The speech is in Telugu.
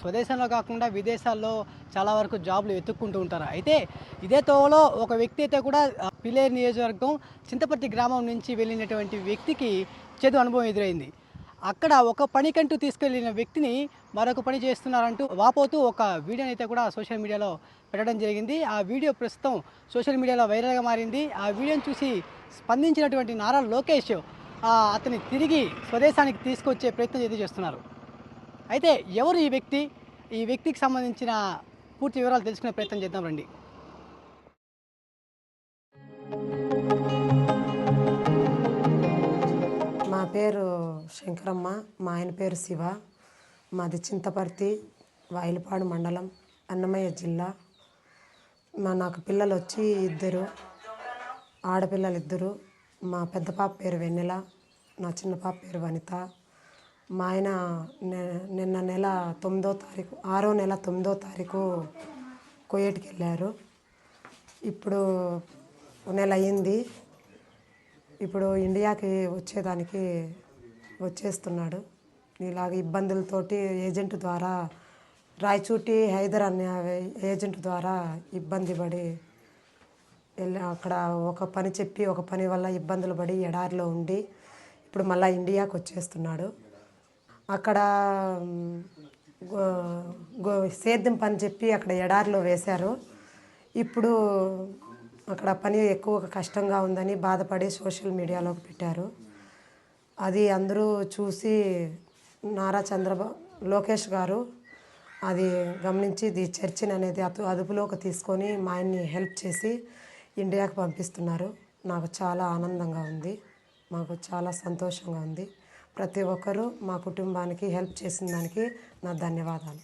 స్వదేశంలో కాకుండా విదేశాల్లో చాలా వరకు జాబ్లు వెతుక్కుంటూ ఉంటారు. అయితే ఇదే తోవలో ఒక వ్యక్తి అయితే కూడా పిలేరు నియోజకవర్గం చింతపర్తి గ్రామం నుంచి వెళ్ళినటువంటి వ్యక్తికి చెడు అనుభవం ఎదురైంది. అక్కడ ఒక పనికంటూ తీసుకెళ్ళిన వ్యక్తిని మరొక పని చేస్తున్నారంటూ వాపోతూ ఒక వీడియోని అయితే కూడా సోషల్ మీడియాలో పెట్టడం జరిగింది. ఆ వీడియో ప్రస్తుతం సోషల్ మీడియాలో వైరల్గా మారింది. ఆ వీడియోని చూసి స్పందించినటువంటి నారా లోకేష్ అతని తిరిగి స్వదేశానికి తీసుకొచ్చే ప్రయత్నం అయితే చేస్తున్నారు. అయితే ఎవరు ఈ వ్యక్తి? ఈ వ్యక్తికి సంబంధించిన పూర్తి వివరాలు తెలుసుకునే ప్రయత్నం చేద్దాం రండి. మా పేరు శంకరమ్మ మా ఆయన పేరు శివ మాది చింతపర్తి వాయిలపాడు మండలం అన్నమయ్య జిల్లా. మా నాకు పిల్లలు వచ్చి ఇద్దరు ఆడపిల్లలు ఇద్దరు. మా పెద్ద పాప పేరు వెన్నెల నా చిన్న పాప పేరు వనిత. మా ఆయన నిన్న నెల తొమ్మిదో తారీఖు ఆరో నెల తొమ్మిదో తారీఖు కోయేటికి వెళ్ళారు. ఇప్పుడు నెల అయింది. ఇప్పుడు ఇండియాకి వచ్చేదానికి వచ్చేస్తున్నాడు. ఇలాగ ఇబ్బందులతోటి ఏజెంట్ ద్వారా రాయచూటి హైదర్ అనే ఏజెంట్ ద్వారా ఇబ్బంది పడి వెళ్ళి అక్కడ ఒక పని చెప్పి ఒక పని వల్ల ఇబ్బందులు పడి ఎడారిలో ఉండి ఇప్పుడు మళ్ళీ ఇండియాకి వచ్చేస్తున్నాడు. అక్కడ గో- గో సేద్యం పని చెప్పి అక్కడ ఎడారిలో వేశారు. ఇప్పుడు అక్కడ పని ఎక్కువ కష్టంగా ఉందని బాధపడి సోషల్ మీడియాలోకి పెట్టారు. అది అందరూ చూసి నారా చంద్రబాబు లోకేష్ గారు అది గమనించి ది చర్చిని అనేది అతు అదుపులోకి తీసుకొని మా ఆయన్ని హెల్ప్ చేసి ఇండియాకి పంపిస్తున్నారు. నాకు చాలా ఆనందంగా ఉంది. మాకు చాలా సంతోషంగా ఉంది. ప్రతి ఒక్కరూ మా కుటుంబానికి హెల్ప్ చేసిన దానికి నా ధన్యవాదాలు.